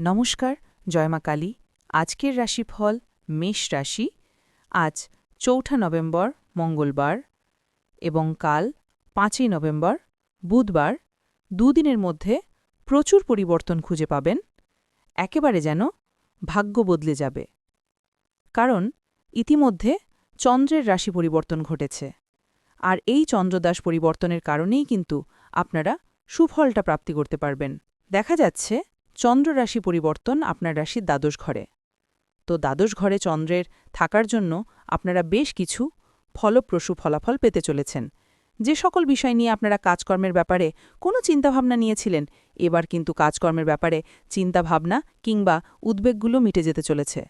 নমস্কার জয়মা কালী। আজকের রাশিফল মেষ রাশি। আজ চৌঠা নভেম্বর, মঙ্গলবার এবং কাল পাঁচই নভেম্বর, বুধবার। দুদিনের মধ্যে প্রচুর পরিবর্তন খুঁজে পাবেন। একেবারে যেন ভাগ্য বদলে যাবে। কারণ ইতিমধ্যে চন্দ্রের রাশি পরিবর্তন ঘটেছে। আর এই চন্দ্রদাস পরিবর্তনের কারণেই কিন্তু আপনারা সুফলটা প্রাপ্তি করতে পারবেন। দেখা যাচ্ছে চন্দ্র রাশি পরিবর্তন আপনার রাশির দ্বাদশ ঘরে। তো দ্বাদশ ঘরে চন্দ্রের থাকার জন্য আপনারা বেশ কিছু ফলপ্রসূ ফলাফল পেতে চলেছেন। যে সকল বিষয় নিয়ে আপনারা কাজকর্মের ব্যাপারে কোনো চিন্তাভাবনা নিয়েছিলেন, এবার কিন্তু কাজকর্মের ব্যাপারে চিন্তাভাবনা কিংবা উদ্বেগগুলো মিটে যেতে চলেছে।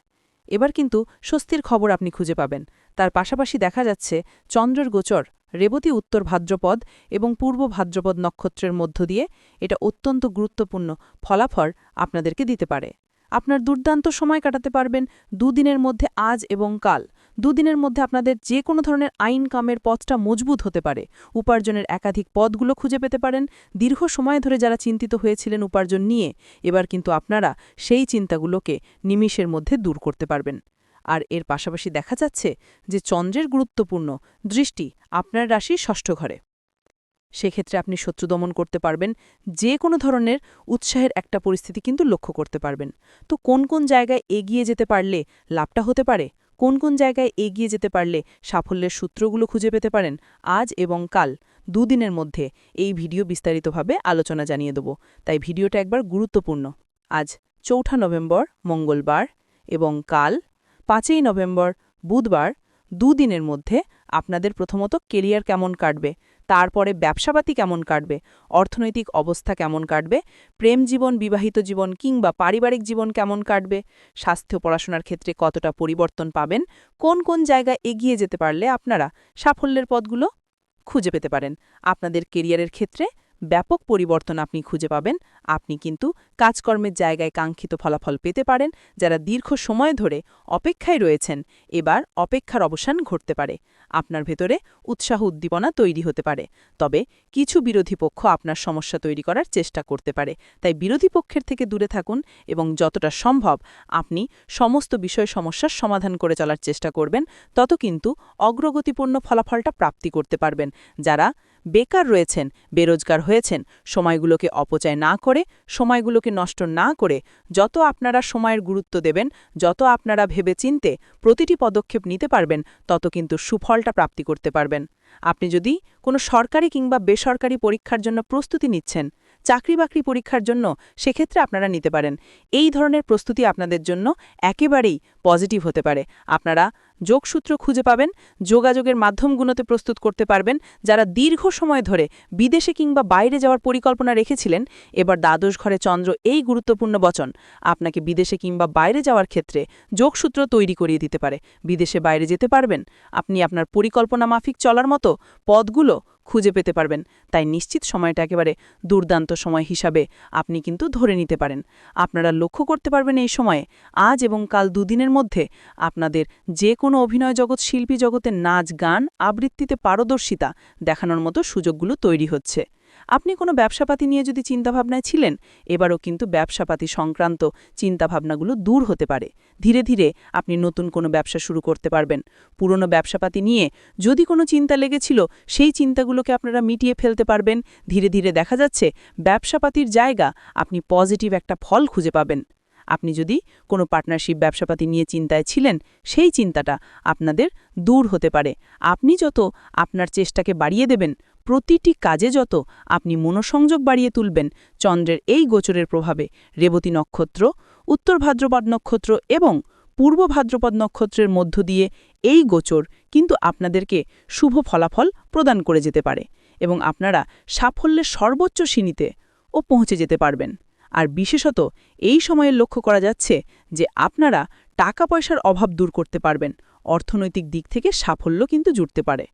এবার কিন্তু স্বস্তির খবর আপনি খুঁজে পাবেন। তার পাশাপাশি দেখা যাচ্ছে চন্দ্রের গোচর রেবতী উত্তর ভাদ্রপদ এবং পূর্ব ভাদ্রপদ নক্ষত্রের মধ্য দিয়ে এটা অত্যন্ত গুরুত্বপূর্ণ ফলাফল আপনাদেরকে দিতে পারে। আপনার দুর্দান্ত সময় কাটাতে পারবেন দুদিনের মধ্যে আজ এবং কাল। দুদিনের মধ্যে আপনাদের যে কোনো ধরনের আইন কামের পথটা মজবুত হতে পারে। উপার্জনের একাধিক পদগুলো খুঁজে পেতে পারেন। দীর্ঘ সময় ধরে যারা চিন্তিত হয়েছিলেন উপার্জন নিয়ে, এবার কিন্তু আপনারা সেই চিন্তাগুলোকে নিমিষের মধ্যে দূর করতে পারবেন। আর এর পাশাপাশি দেখা যাচ্ছে যে চন্দ্রের গুরুত্বপূর্ণ দৃষ্টি আপনার রাশির ষষ্ঠ ঘরে। সেক্ষেত্রে আপনি শত্রু দমন করতে পারবেন, যে কোনো ধরনের উৎসাহের একটা পরিস্থিতি কিন্তু লক্ষ্য করতে পারবেন। তো কোন কোন জায়গায় এগিয়ে যেতে পারলে লাভটা হতে পারে, কোন কোন জায়গায় এগিয়ে যেতে পারলে সাফল্যের সূত্রগুলো খুঁজে পেতে পারেন, আজ এবং কাল দুদিনের মধ্যে এই ভিডিও বিস্তারিতভাবে আলোচনা জানিয়ে দেব। তাই ভিডিওটা একবার গুরুত্বপূর্ণ। আজ চৌঠা নভেম্বর, মঙ্গলবার এবং কাল পাঁচই নভেম্বর, বুধবার, দুদিনের মধ্যে আপনাদের প্রথমত কেরিয়ার কেমন কাটবে, তারপরে ব্যবসাপাতি কেমন কাটবে, অর্থনৈতিক অবস্থা কেমন কাটবে, প্রেম জীবন, বিবাহিত জীবন কিংবা পারিবারিক জীবন কেমন কাটবে, স্বাস্থ্য পড়াশোনার ক্ষেত্রে কতটা পরিবর্তন পাবেন, কোন কোন জায়গায় এগিয়ে যেতে পারলে আপনারা সাফল্যের পদগুলো খুঁজে পেতে পারেন। আপনাদের কেরিয়ারের ক্ষেত্রে ব্যাপক পরিবর্তন আপনি খুঁজে পাবেন। আপনি কিন্তু কাজকর্মের জায়গায় কাঙ্ক্ষিত ফলাফল পেতে পারেন, যারা দীর্ঘ সময় ধরে অপেক্ষায় রয়েছেন। এবার অপেক্ষার অবসান ঘটতে পারে। আপনার ভেতরে উৎসাহ উদ্দীপনা তৈরি হতে পারে। তবে কিছু বিরোধী পক্ষ আপনার সমস্যা তৈরি করার চেষ্টা করতে পারে। তাই বিরোধী পক্ষের থেকে দূরে থাকুন এবং যতটা সম্ভব আপনি সমস্ত বিষয় সমস্যার সমাধান করে চলার চেষ্টা করবেন। তত কিন্তু অগ্রগতিপূর্ণ ফলাফলটা প্রাপ্তি করতে পারবেন। যারা বেকার রয়েছেন, বেরোজগার হয়েছেন, সময়গুলোকে অপচয় না করে সময়গুলোকে নষ্ট না করে যত আপনারা সময়ের গুরুত্ব দেবেন, যত আপনারা ভেবে চিনতে প্রতিটি পদক্ষেপ নিতে পারবেন, তত কিন্তু সুফলটা প্রাপ্তি করতে পারবেন। আপনি যদি কোনো সরকারি কিংবা বেসরকারি পরীক্ষার জন্য প্রস্তুতি নিচ্ছেন চাকরি বাকরি পরীক্ষার জন্য সেক্ষেত্রে আপনারা নিতে পারেন। এই ধরনের প্রস্তুতি আপনাদের জন্য একেবারেই পজিটিভ হতে পারে। আপনারা যোগসূত্র খুঁজে পাবেন, যোগাযোগের মাধ্যমগুলোতে প্রস্তুত করতে পারবেন। যারা দীর্ঘ সময় ধরে বিদেশে কিংবা বাইরে যাওয়ার পরিকল্পনা রেখেছিলেন, এবার দ্বাদশ ঘরে চন্দ্র এই গুরুত্বপূর্ণ বচন, আপনাকে বিদেশে কিংবা বাইরে যাওয়ার ক্ষেত্রে যোগসূত্র তৈরি করিয়ে দিতে পারে। বিদেশে বাইরে যেতে পারবেন, আপনি আপনার পরিকল্পনা মাফিক চলার মতো পদগুলো খুঁজে পেতে পারবেন। তাই নিশ্চিত সময়টা একেবারে দুর্দান্ত সময় হিসাবে আপনি কিন্তু ধরে নিতে পারেন। আপনারা লক্ষ্য করতে পারবেন এই সময়ে আজ এবং কাল দুদিনের মধ্যে আপনাদের যে কোনো অভিনয় জগৎ শিল্পী জগতে নাচ, গান, আবৃত্তিতে পারদর্শিতা দেখানোর মতো সুযোগগুলো তৈরি হচ্ছে। আপনি কোনো ব্যবসাপাতি নিয়ে যদি চিন্তাভাবনায় ছিলেন, এবারও কিন্তু ব্যবসাপাতি সংক্রান্ত চিন্তাভাবনাগুলো দূর হতে পারে। ধীরে ধীরে আপনি নতুন কোনো ব্যবসা শুরু করতে পারবেন। পুরনো ব্যবসাপাতি নিয়ে যদি কোনো চিন্তা লেগেছিল, সেই চিন্তাগুলোকে আপনারা মিটিয়ে ফেলতে পারবেন। ধীরে ধীরে দেখা যাচ্ছে, ব্যবসাপাতির জায়গা আপনি পজিটিভ একটা ফল খুঁজে পাবেন। আপনি যদি কোনো পার্টনারশিপ ব্যবসাপাতি নিয়ে চিন্তায় ছিলেন, সেই চিন্তাটা আপনাদের দূর হতে পারে। আপনি যত আপনার চেষ্টাকে বাড়িয়ে দেবেন প্রতিটি কাজে যত আপনি মনোসংযোগ বাড়িয়ে তুলবেন চন্দ্রের এই গোচরের প্রভাবে রেবতী নক্ষত্র, উত্তর ভাদ্রপদ নক্ষত্র এবং পূর্ব ভাদ্রপদ নক্ষত্রের মধ্য দিয়ে এই গোচর কিন্তু আপনাদেরকে শুভ ফলাফল প্রদান করে যেতে পারে এবং আপনারা সাফল্যের সর্বোচ্চ সিনিতে ও পৌঁছে যেতে পারবেন। আর বিশেষত এই সময়ে লক্ষ্য করা যাচ্ছে যে আপনারা টাকা পয়সার অভাব দূর করতে পারবেন। অর্থনৈতিক দিক থেকে সাফল্য কিন্তু জুটতে পারে।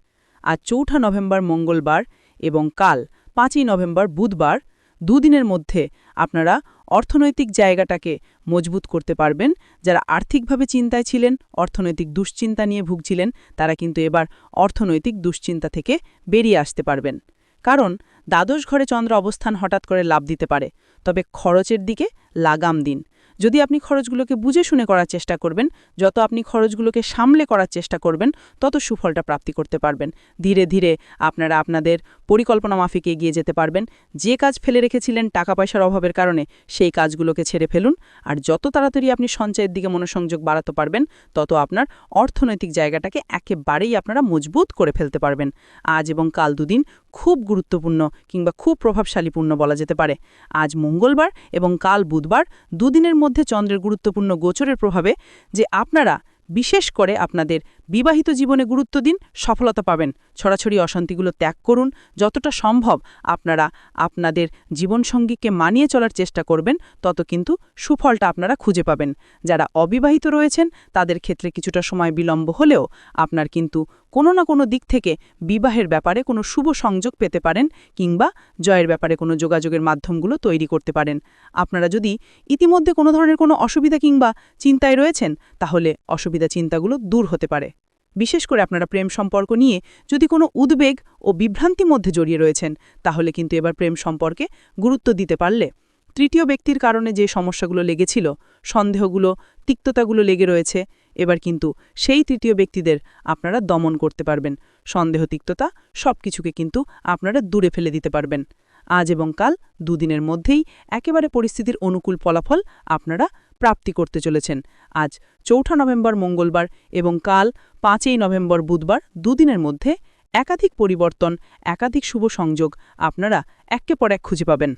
আজ চৌঠা নভেম্বর মঙ্গলবার এবং কাল পাঁচই নভেম্বর বুধবার দুদিনের মধ্যে আপনারা অর্থনৈতিক জায়গাটাকে মজবুত করতে পারবেন। যারা আর্থিকভাবে চিন্তায় ছিলেন, অর্থনৈতিক দুশ্চিন্তা নিয়ে ভুগছিলেন, তারা কিন্তু এবার অর্থনৈতিক দুশ্চিন্তা থেকে বেরিয়ে আসতে পারবেন। কারণ দ্বাদশ ঘরে চন্দ্র অবস্থান হঠাৎ করে লাভ দিতে পারে। তবে খরচের দিকে লাগাম দিন। যদি আপনি খরচগুলোকে বুঝে শুনে করার চেষ্টা করবেন, যত আপনি খরচগুলোকে সামলে করার চেষ্টা করবেন, তত সুফলটা প্রাপ্তি করতে পারবেন। ধীরে ধীরে আপনারা আপনাদের পরিকল্পনা মাফিক এগিয়ে যেতে পারবেন। যে কাজ ফেলে রেখেছিলেন টাকা পয়সার অভাবের কারণে, সেই কাজগুলোকে ছেড়ে ফেলুন। আর যত তাড়াতাড়ি আপনি সঞ্চয়ের দিকে মনোসংযোগ বাড়াতে পারবেন, তত আপনার অর্থনৈতিক জায়গাটাকে একেবারেই আপনারা মজবুত করে ফেলতে পারবেন। আজ এবং কাল দুদিন খুব গুরুত্বপূর্ণ কিংবা খুব প্রভাবশালীপূর্ণ বলা যেতে পারে। আজ মঙ্গলবার এবং কাল বুধবার দুদিনের মধ্যে চন্দ্রের গুরুত্বপূর্ণ গোচরের প্রভাবে যে আপনারা বিশেষ করে আপনাদের বিবাহিত জীবনে গুরুত্ব দিন, সফলতা পাবেন। ছড়াছড়ি অশান্তিগুলো ত্যাগ করুন। যতটা সম্ভব আপনারা আপনাদের জীবনসঙ্গীকে মানিয়ে চলার চেষ্টা করবেন, তত কিন্তু সুফলটা আপনারা খুঁজে পাবেন। যারা অবিবাহিত রয়েছেন, তাদের ক্ষেত্রে কিছুটা সময় বিলম্ব হলেও আপনার কিন্তু কোনো না কোনো দিক থেকে বিবাহের ব্যাপারে কোনো শুভ সংযোগ পেতে পারেন কিংবা জয়ের ব্যাপারে কোনো যোগাযোগের মাধ্যমগুলো তৈরি করতে পারেন। আপনারা যদি ইতিমধ্যে কোনো ধরনের কোনো অসুবিধা কিংবা চিন্তায় রয়েছেন, তাহলে অসুবিধা চিন্তাগুলো দূর হতে পারে। বিশেষ করে আপনারা প্রেম সম্পর্ক নিয়ে যদি কোনো উদ্বেগ ও বিভ্রান্তি মধ্যে জড়িয়ে রয়েছেন, তাহলে কিন্তু এবার প্রেম সম্পর্কে গুরুত্ব দিতে পারলে তৃতীয় ব্যক্তির কারণে যে সমস্যাগুলো লেগেছিল, সন্দেহগুলো, তিক্ততাগুলো লেগে রয়েছে, এবার কিন্তু সেই তৃতীয় ব্যক্তিদের আপনারা দমন করতে পারবেন। সন্দেহ, তিক্ততা সব কিছুকে কিন্তু আপনারা দূরে ফেলে দিতে পারবেন। আজ এবং কাল দুদিনের মধ্যেই একেবারে পরিস্থিতির অনুকূল ফলাফল আপনারা প্রাপ্তি করতে চলেছেন। আজ চৌঠা নভেম্বর মঙ্গলবার এবং কাল পাঁচই নভেম্বর বুধবার দুদিনের মধ্যে একাধিক পরিবর্তন, একাধিক শুভ সংযোগ আপনারা একে পর এক খুঁজে পাবেন।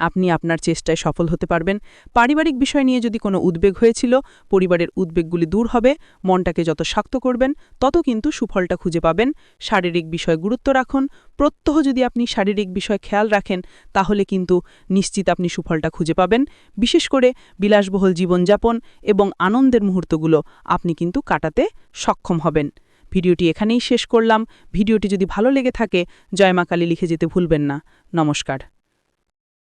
আপনি আপনার চেষ্টায় সফল হতে পারবেন। পারিবারিক বিষয় নিয়ে যদি কোনো উদ্বেগ হয়েছিল, পরিবারের উদ্বেগগুলি দূর হবে, মনটাকে যত শক্ত করবেন, তত কিন্তু সুফলটা খুঁজে পাবেন। শারীরিক বিষয় গুরুত্ব রাখুন। প্রত্যহ যদি আপনি শারীরিক বিষয় খেয়াল রাখেন, তাহলে কিন্তু নিশ্চিত আপনি সুফলটা খুঁজে পাবেন। বিশেষ করে বিলাসবহুল জীবনযাপন এবং আনন্দের মুহূর্তগুলো আপনি কিন্তু কাটাতে সক্ষম হবেন। ভিডিওটি এখানেই শেষ করলাম। ভিডিওটি যদি ভালো লেগে থাকে জয়মা কালী লিখে যেতে ভুলবেন না। নমস্কার।